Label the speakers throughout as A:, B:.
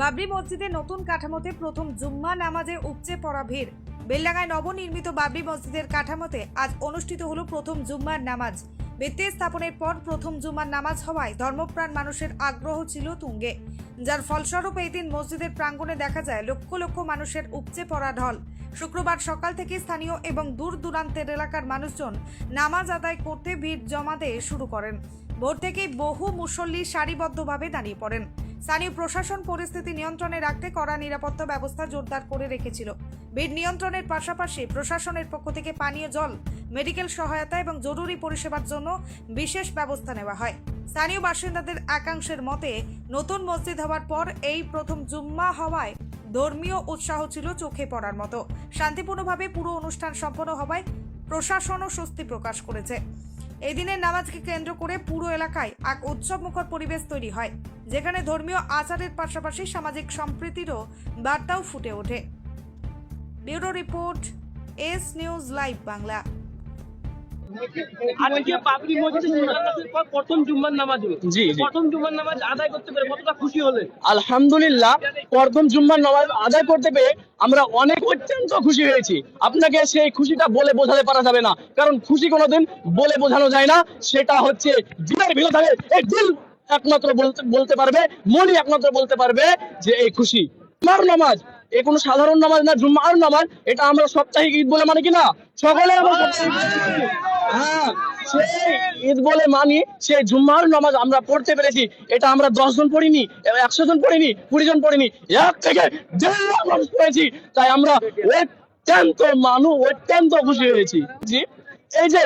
A: বাবরি মসজিদে নতুন কাঠামোতে প্রথম জুম্মা নামাজে উপচে পড়া ভিড়। বেলডাঙ্গায় নবনির্মিত বাবরি মসজিদের কাঠামোতে আজ অনুষ্ঠিত হলো প্রথম জুম্মার নামাজ। ভিত্তি স্থাপনের পর প্রথম জুম্মার নামাজ হওয়ায় ধর্মপ্রাণ মানুষের আগ্রহ ছিল তুঙ্গে। যার ফলস্বরূপ এই দিন মসজিদের প্রাঙ্গণে দেখা যায় লক্ষ লক্ষ মানুষের উপচে পড়া ঢল। শুক্রবার সকাল থেকে স্থানীয় এবং দূর দূরান্তের এলাকার মানুষজন নামাজ আদায় করতে ভিড় জমাতে শুরু করেন। ভোর থেকেই বহু মুসল্লি সারিবদ্ধভাবে দাঁড়িয়ে পড়েন। স্থানীয় প্রশাসন পরিস্থিতি নিয়ন্ত্রণে রাখতে কড়া নিরাপত্তা ব্যবস্থা জোরদার করে রেখেছিল। ভিড় নিয়ন্ত্রণের পাশাপাশি প্রশাসনের পক্ষ থেকে পানীয় জল, মেডিকেল সহায়তা এবং জরুরি পরিষেবার জন্য বিশেষ ব্যবস্থা নেওয়া হয়। স্থানীয় বাসিন্দাদের একাংশের মতে, নতুন মসজিদ হওয়ার পর এই প্রথম জুম্মা হওয়ায় ধর্মীয় উৎসাহ ছিল চোখে পড়ার মতো। শান্তিপূর্ণভাবে পুরো অনুষ্ঠান সম্পন্ন হওয়ায় প্রশাসনও স্বস্তি প্রকাশ করেছে। এই দিনের নামাজকে কেন্দ্র করে পুরো এলাকায় এক উৎসবমুখর পরিবেশ তৈরি হয় যেখানে ধর্মীয় আচারের পাশাপাশি সামাজিক সম্প্রীতিরও বার্তাও ফুটে ওঠে। Bureau report S news live Bangla.
B: আজকে বাবরি মসজিদে পর প্রথম জুম্মার নামাজ হলো
C: জি, জি।
B: প্রথম জুম্মার নামাজ আদায় করতে পেরে কতটা খুশি হলেন?
C: আলহামদুলিল্লাহ প্রথম জুম্মার নামাজ আদায় করতে পেরে আমরা অনেক অত্যন্ত খুশি হয়েছি। আপনাকে সেই খুশিটা বলে বোঝাতে পারা যাবে না। কারণ খুশি কোনোদিন বলে বোঝানো যায় না। সেটা হচ্ছে দিলের ভিতরে এই দিল একমাত্র বলতে পারবে মনই একমাত্র বলতে পারবে যে এই খুশি। মার নামাজ এ কোনো সাধারণ নামাজ না জুম্মার নামাজ এটা আমরা সপ্তাহিক ঈদ বলে মানে কিনা? সকলে হ্যাঁ ঈদ বলে মানি জুম্মার নামাজ আমরা পড়তে পেরেছি। এটা আমরা পড়িনি একশো জন পড়িনি, কুড়ি জন পড়িনি, এক থেকে মানুষ পড়েছি। তাই আমরা অত্যন্ত মানু, অত্যন্ত খুশি হয়েছি। এই যে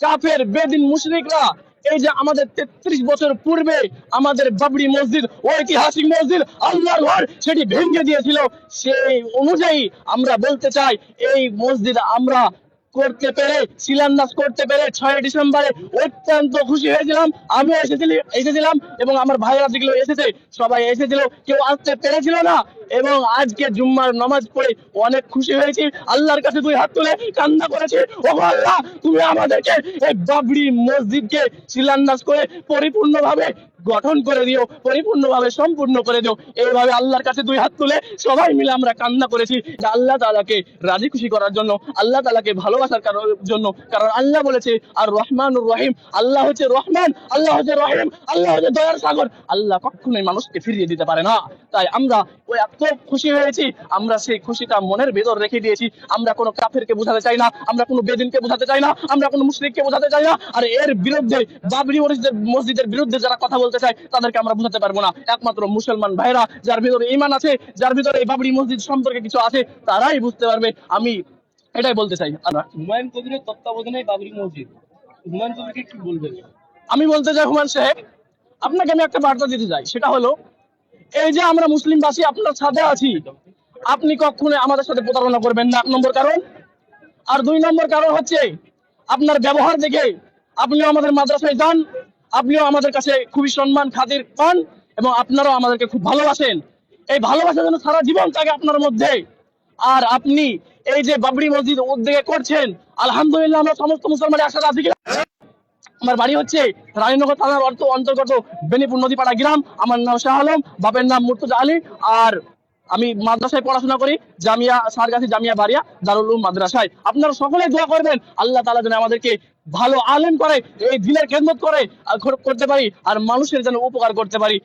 C: কাফের, বেদিন মুশরিকরা, এই যে আমাদের তেত্রিশ বছর পূর্বে আমাদের বাবরি মসজিদ, ঐতিহাসিক মসজিদ, আল্লাহর ঘর, সেটি ভেঙে দিয়েছিল। সেই অনুযায়ী আমরা বলতে চাই, এই মসজিদ আমরা করতে পেরে, শিলান্যাস করতে পেরে ছয় ডিসেম্বরে অত্যন্ত খুশি হয়েছিলাম। আমি এসেছিলি এসেছিলাম এবং আমার ভাইরা যেগুলো এসেছে। সবাই এসেছিল, কেউ আসতে পেরেছিল না। এবং আজকে জুম্মার নামাজ পড়ে অনেক খুশি হয়েছি। আল্লাহর কাছে দুই হাত তুলে কান্না করেছি ও আল্লাহ, তুমি আমাদেরকে এই বাবরি মসজিদকে শিলান্যাস করে পরিপূর্ণভাবে গঠন করে দিও, পরিপূর্ণভাবে সম্পূর্ণ করে দিও। এইভাবে আল্লাহর কাছে দুই হাত তুলে সবাই মিলে আমরা কান্না করেছি যে আল্লাহ তালাকে রাজি খুশি করার জন্য, আল্লাহ তালাকে ভালোবাসার জন্য, কারণ আল্লাহ বলেছে, আর রহমানুর রহিম। আল্লাহ হচ্ছে রহমান, আল্লাহ হচ্ছে রহিম, আল্লাহ হচ্ছে দয়ার সাগর। আল্লাহ কখনোই মানুষকে ফিরিয়ে দিতে পারে না। তাই আমরা ওই এত খুশি হয়েছি, আমরা সেই খুশিটা মনের ভেতর রেখে দিয়েছি। আমরা কোনো কাফেরকে বোঝাতে চাই না, আমরা কোনো বেদিনকে বোঝাতে চাই না, আমরা কোনো মুসলিমকে বোঝাতে চাই না। আর এর বিরুদ্ধে বাবরি মসজিদের বিরুদ্ধে যারা কথা বলতে চায় তাদেরকে আমরা বোঝাতে পারব না। একমাত্র মুসলমান ভাইরা যার ভিতরে ইমান আছে যার ভিতরে এই বাবরি মসজিদ সম্পর্কে কিছু আছে তারাই বুঝতে পারবে। আমি এটাই বলতে চাই।
B: হুমায়ুন কবিরের তত্ত্বাবধানে বাবরি মসজিদ। হুমায়ুন কবিরকে কি বলবেন?
C: আমি বলতে চাই হুমান সাহেব আপনাকে আমি একটা বার্তা দিতে চাই। সেটা হলো এই যে আমরা মুসলিমবাসী আপনার সাথে আছি আপনি কখনো আমাদের সাথে প্রতারণা করবেন না। এক নম্বর কারণ আর দুই নম্বর কারণ হচ্ছে আপনার ব্যবহার দেখে আপনিও আমাদের মাদ্রাসায় যান আপনিও আমাদের কাছে খুবই সম্মান, খাতির পান এবং আপনারাও আমাদেরকে খুব ভালোবাসেন। এই ভালোবাসা যেন সারা জীবন থাকে আপনার মধ্যে। আর আপনি এই যে বাবরি মসজিদ উদ্যোগে করছেন, আলহামদুলিল্লাহ আমরা সমস্ত মুসলমানের একসাথে আছি আমার বাড়ি হচ্ছে রানীনগর থানার অর্থ অন্তর্গত বেনিপুর নদীপাড়া গ্রাম। আমার নাম শাহ আলম, বাপের নাম মুর্তুজা আলী। আর আমি মাদ্রাসায় পড়াশোনা করি, জামিয়া সারগাছি জামিয়া বাড়িয়া দারুল মাদ্রাসায়। আপনারা সকলে দোয়া করবেন, আল্লাহ তালা যেন আমাদেরকে ভালো আলেম করে, এই দিনের খেদমত করে করতে পারি, আর মানুষের যেন উপকার করতে পারি।